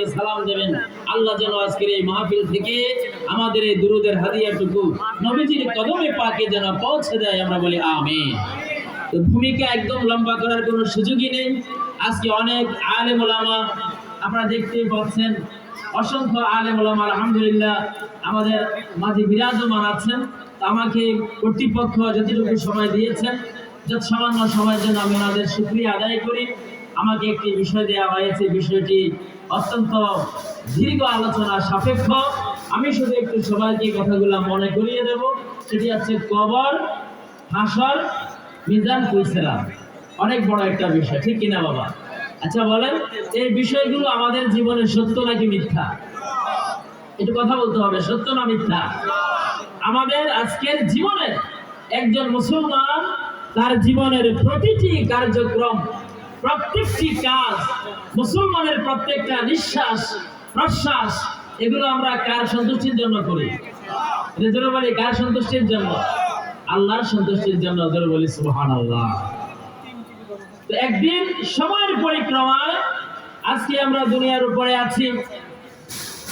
সবাইকে সালাম দেবেন। আল্লাহ যেন আজকের এই মাহফিল থেকে আমাদের এই দুরুদের হাদিয়াটুকু নবীজির কদমে পাকে যেন পৌঁছে দেয়, আমরা বলি আমিন। তো ভূমিকা একদম লম্বা করার কোনো সুযোগই নেই। আজকে অনেক আলেম ওলামা আপনারা দেখতেই পাচ্ছেন। অসংখ্য আলে ওলামা আলহামদুলিল্লাহ, আমাদের মাঝে বিরাজমান আছেন। আমাকে কর্তৃপক্ষ যতটুকু সময় দিয়েছেন, যত সামান্য সময়ের জন্য আমি ওনাদের সুক্রিয়া আদায় করি। আমাকে একটি বিষয় দেওয়া হয়েছে, বিষয়টি অত্যন্ত দীর্ঘ আলোচনা সাপেক্ষ। আমি শুধু একটু সবাইকে কথাগুলো মনে করিয়ে দেব। সেটি হচ্ছে কবর, হাসর, মিজান কুইসেরা অনেক বড় একটা বিষয়, ঠিক কিনা বাবা? আচ্ছা বলেন, এই বিষয়গুলো আমাদের জীবনে সত্য নাকি মিথ্যা? একটু কথা বলতে হবে, সত্য না মিথ্যা? আমাদের আজকের জীবনে একজন মুসলমান তার জীবনের প্রতিটি কার্যক্রম প্রত্যেকটি কাজ? মুসলমানের প্রত্যেকটা নিঃশ্বাস, প্রশ্বাস, এগুলো আমরা কার সন্তুষ্টির জন্য করি? জোরে বলি, কার সন্তুষ্টির জন্য? আল্লাহর সন্তুষ্টির জন্য, জোরে বলি সুবহান আল্লাহ তো একদিন সময়ের পরিক্রমায় আজকে আমরা দুনিয়ার উপরে আছি।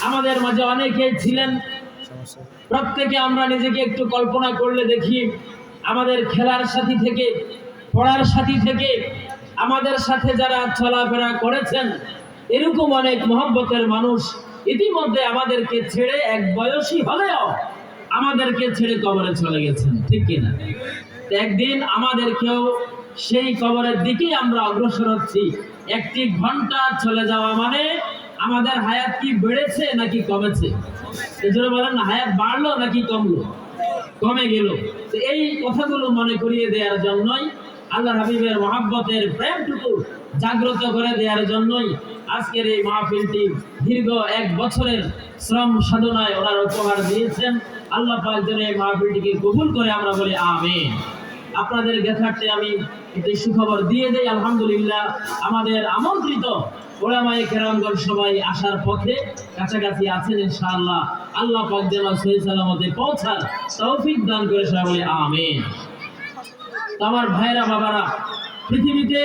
আমাদের মাঝে অনেকেই ছিলেন। প্রত্যেকে আমরা নিজেকে একটু কল্পনা করলে দেখি, আমাদের খেলার সাথী থেকে, পড়ার সাথী থেকে আমাদের সাথে যারা চলাফেরা করেছেন, এরকম অনেক মহব্বতের মানুষ ইতিমধ্যে আমাদেরকে ছেড়ে এক বয়সী হলেও আমাদেরকে ছেড়ে কবরে চলে গেছেন, ঠিক কিনা একদিন আমাদেরকেও সেই কবরের দিকে আমরা অগ্রসর হচ্ছি। একটি ঘণ্টা চলে যাওয়া মানে আমাদের হায়াত কি বেড়েছে নাকি কমেছে? এজন্য বলেন হায়াত বাড়লো নাকি কমলো? কমে গেল। এই কথাগুলো মনে করিয়ে দেওয়ার জন্যই আল্লাহ হাবিবের মহাব্বতের প্রেমটুকু জাগ্রত করে দেওয়ার জন্যই আজকের এই মাহফিলটি দীর্ঘ এক বছরের শ্রম সাধনায় ওনার উপহার দিয়েছেন। আল্লাহ পাক যেন এই মাহফিলটিকে কবুল করে আমরা বলি আমিন। আপনাদের গেথার্থে আমি একটি সুখবর দিয়ে দেই, আলহামদুলিল্লাহ। আমাদের আমন্ত্রিত ওলামায়ে কেরামগণ সবাই আসার পথে কাছাকাছি আছেন ইনশাআল্লাহ। আল্লাহ পাক যেন সহি সালামতে পৌঁছার তৌফিক দান করে সবাই আমিন। আমার ভাইরা বাবারা, পৃথিবীতে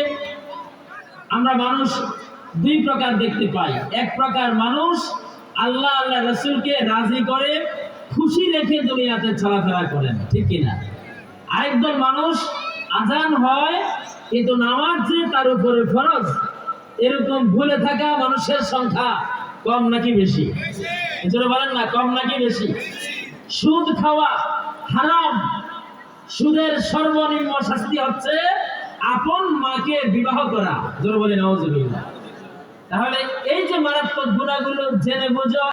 আমরা মানুষ দুই প্রকার দেখতে পাই। এক প্রকার মানুষ আল্লাহ আল্লাহ রসুলকে রাজি করে খুশি রেখে দুনিয়াতে চলাফেরা করেন, ঠিক কিনা? আরেকদল মানুষ আজান হয়, কিন্তু নামাজ যে তার উপরে ফরজ, এরকম ভুলে থাকা মানুষের সংখ্যা কম নাকি বেশি? বলেন না, কম নাকি বেশি? সুদ খাওয়া হারাম সুদের সর্বনিম্ন শাস্তি হচ্ছে আপন মাকে বিবাহ করা। জোর বলে নওয়াজুবিল্লাহ তাহলে এই যে মারাত্মক গুণাগুলো জেনে বুঝো